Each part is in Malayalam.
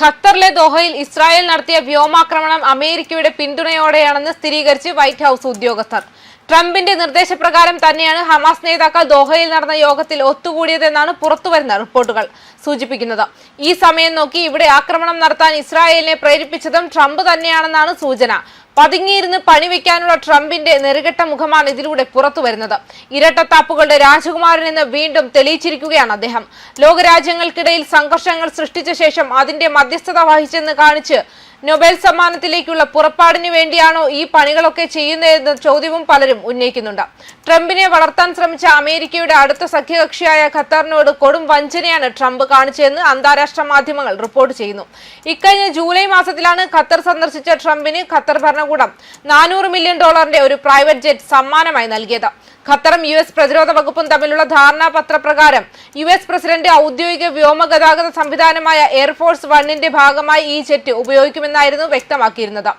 ഖത്തറിലെ ദോഹയിൽ ഇസ്രായേൽ നടത്തിയ വ്യോമാക്രമണം അമേരിക്കയുടെ പിന്തുണയോടെയാണെന്ന് സ്ഥിരീകരിച്ച് വൈറ്റ് ഹൌസ് ഉദ്യോഗസ്ഥർ. ട്രംപിന്റെ നിർദ്ദേശപ്രകാരം തന്നെയാണ് ഹമാസ് നേതാക്കൾ ദോഹയിൽ നടന്ന യോഗത്തിൽ ഒത്തുകൂടിയതെന്നാണ് പുറത്തുവരുന്ന റിപ്പോർട്ടുകൾ സൂചിപ്പിക്കുന്നത്. ഈ സമയം നോക്കി ഇവിടെ ആക്രമണം നടത്താൻ ഇസ്രായേലിനെ പ്രേരിപ്പിച്ചതും ട്രംപ് തന്നെയാണെന്നാണ് സൂചന. പതുങ്ങിയിരുന്ന് പണിവെക്കാനുള്ള ട്രംപിന്റെ നെറുകെട്ട മുഖമാണ് ഇതിലൂടെ പുറത്തു വരുന്നത്. ഇരട്ടത്താപ്പുകളുടെ രാജകുമാരൻ എന്ന് വീണ്ടും തെളിയിച്ചിരിക്കുകയാണ് അദ്ദേഹം. ലോകരാജ്യങ്ങൾക്കിടയിൽ സംഘർഷങ്ങൾ സൃഷ്ടിച്ച ശേഷം അതിന്റെ മധ്യസ്ഥത വഹിച്ചെന്ന് കാണിച്ച് നൊബേൽ സമ്മാനത്തിലേക്കുള്ള പുറപ്പാടിന് വേണ്ടിയാണോ ഈ പണികളൊക്കെ ചെയ്യുന്നതെന്ന ചോദ്യവും പലരും ഉന്നയിക്കുന്നുണ്ട്. ട്രംപിനെ വളർത്താൻ ശ്രമിച്ച അമേരിക്കയുടെ അടുത്ത സഖ്യകക്ഷിയായ ഖത്തറിനോട് കൊടും വഞ്ചനയാണ് ട്രംപ് കാണിച്ചതെന്ന് അന്താരാഷ്ട്ര മാധ്യമങ്ങൾ റിപ്പോർട്ട് ചെയ്യുന്നു. ഇക്കഴിഞ്ഞ ജൂലൈ മാസത്തിലാണ് ഖത്തർ സന്ദർശിച്ച ട്രംപിന് ഖത്തർ ഭരണകൂടം നാനൂറ് മില്യൺ ഡോളറിന്റെ ഒരു പ്രൈവറ്റ് ജെറ്റ് സമ്മാനമായി നൽകിയത്. ഖത്തറും യു എസ് പ്രതിരോധ വകുപ്പും തമ്മിലുള്ള ധാരണാപത്ര പ്രകാരം യു എസ് പ്രസിഡന്റ് ഔദ്യോഗിക വ്യോമഗതാഗത സംവിധാനമായ എയർഫോഴ്സ് വണ്ണിന്റെ ഭാഗമായി ഈ ജെറ്റ് ഉപയോഗിക്കുമെന്നായിരുന്നു വ്യക്തമാക്കിയിരുന്നത്.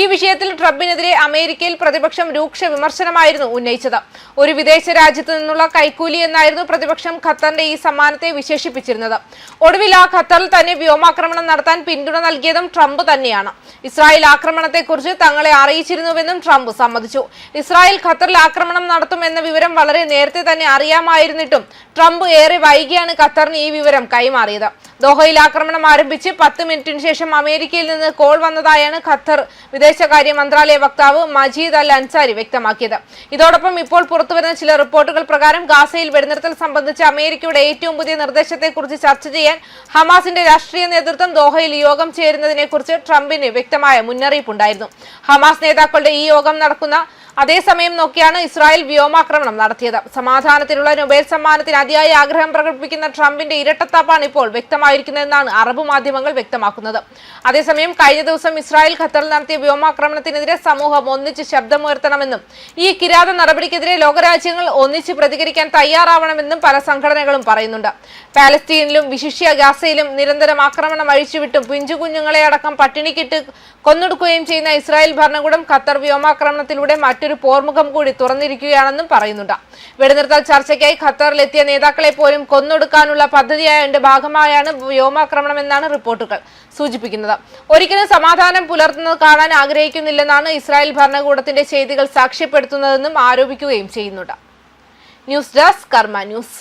ഈ വിഷയത്തിൽ ട്രംപിനെതിരെ അമേരിക്കയിൽ പ്രതിപക്ഷം രൂക്ഷ വിമർശനമായിരുന്നു ഉന്നയിച്ചത്. ഒരു വിദേശ രാജ്യത്തു നിന്നുള്ള കൈക്കൂലി എന്നായിരുന്നു പ്രതിപക്ഷം ഖത്തറിന്റെ ഈ സമ്മാനത്തെ വിശേഷിപ്പിച്ചിരുന്നത്. ഒടുവിൽ ആ ഖത്തറിൽ തന്നെ വ്യോമാക്രമണം നടത്താൻ പിന്തുണ നൽകിയതും ട്രംപ് തന്നെയാണ്. ഇസ്രായേൽ ആക്രമണത്തെക്കുറിച്ച് തങ്ങളെ അറിയിച്ചിരുന്നുവെന്നും ട്രംപ് സമ്മതിച്ചു. ഇസ്രായേൽ ഖത്തറിൽ ആക്രമണം നടത്തുമെന്ന വിവരം വളരെ നേരത്തെ തന്നെ അറിയാമായിരുന്നിട്ടും ട്രംപ് ഏറെ വൈകിയാണ് ഖത്തറിന് ഈ വിവരം കൈമാറിയത്. ദോഹയിൽ ആക്രമണം ആരംഭിച്ച് പത്ത് മിനിറ്റിന് ശേഷം അമേരിക്കയിൽ നിന്ന് കോൾ വന്നതായാണ് ഖത്തർ വിദേശകാര്യ മന്ത്രാലയ വക്താവ് മജീദ് അൽ അൻസാരി വ്യക്തമാക്കിയത്. ഇതോടൊപ്പം ഇപ്പോൾ പുറത്തുവരുന്ന ചില റിപ്പോർട്ടുകൾ പ്രകാരം ഗാസയിൽ വെടിനിർത്തൽ സംബന്ധിച്ച് അമേരിക്കയുടെ ഏറ്റവും പുതിയ നിർദ്ദേശത്തെക്കുറിച്ച് ചർച്ച ചെയ്യാൻ ഹമാസിന്റെ രാഷ്ട്രീയ നേതൃത്വം ദോഹയിൽ യോഗം ചേരുന്നതിനെക്കുറിച്ച് ട്രംപിന് വ്യക്തമായ മുന്നറിയിപ്പുണ്ടായിരുന്നു. ഹമാസ് നേതാക്കളുടെ ഈ യോഗം നടക്കുന്ന അതേസമയം നോക്കിയാണ് ഇസ്രായേൽ വ്യോമാക്രമണം നടത്തിയത്. സമാധാനത്തിനുള്ള നൊബേൽ സമ്മാനത്തിന് അതിയായ ആഗ്രഹം പ്രകടിപ്പിക്കുന്ന ട്രംപിന്റെ ഇരട്ടത്താപ്പാണ് ഇപ്പോൾ വ്യക്തമായിരിക്കുന്നതെന്നാണ് അറബ് മാധ്യമങ്ങൾ വ്യക്തമാക്കുന്നത്. അതേസമയം കഴിഞ്ഞ ദിവസം ഇസ്രായേൽ ഖത്തറിൽ നടത്തിയ വ്യോമാക്രമണത്തിനെതിരെ സമൂഹം ഒന്നിച്ച് ശബ്ദമുയർത്തണമെന്നും ഈ കിരാത നടപടിക്കെതിരെ ലോകരാജ്യങ്ങൾ ഒന്നിച്ച് പ്രതികരിക്കാൻ തയ്യാറാവണമെന്നും പല സംഘടനകളും പറയുന്നുണ്ട്. പാലസ്തീനിലും വിശിഷ്യ ഗാസയിലും നിരന്തരം ആക്രമണം അഴിച്ചുവിട്ടും പിഞ്ചുകുഞ്ഞുങ്ങളെ അടക്കം പട്ടിണിക്കിട്ട് കൊന്നൊടുക്കുകയും ചെയ്യുന്ന ഇസ്രായേൽ ഭരണകൂടം ഖത്തർ വ്യോമാക്രമണത്തിലൂടെ മറ്റൊരു പോർമുഖം കൂടി തുറന്നിരിക്കുകയാണെന്നും പറയുന്നുണ്ട്. വെടിനിർത്തൽ ചർച്ചയ്ക്കായി ഖത്തറിലെത്തിയ നേതാക്കളെ പോലും കൊന്നൊടുക്കാനുള്ള പദ്ധതിയായതിന്റെ ഭാഗമായാണ് വ്യോമാക്രമണം എന്നാണ് റിപ്പോർട്ടുകൾ സൂചിപ്പിക്കുന്നത്. ഒരിക്കലും സമാധാനം പുലർത്തുന്നത് കാണാൻ ആഗ്രഹിക്കുന്നില്ലെന്നാണ് ഇസ്രായേൽ ഭരണകൂടത്തിന്റെ ചെയ്തികൾ സാക്ഷ്യപ്പെടുത്തുന്നതെന്നും ആരോപിക്കുകയും ചെയ്യുന്നുണ്ട്. News desk Karma news.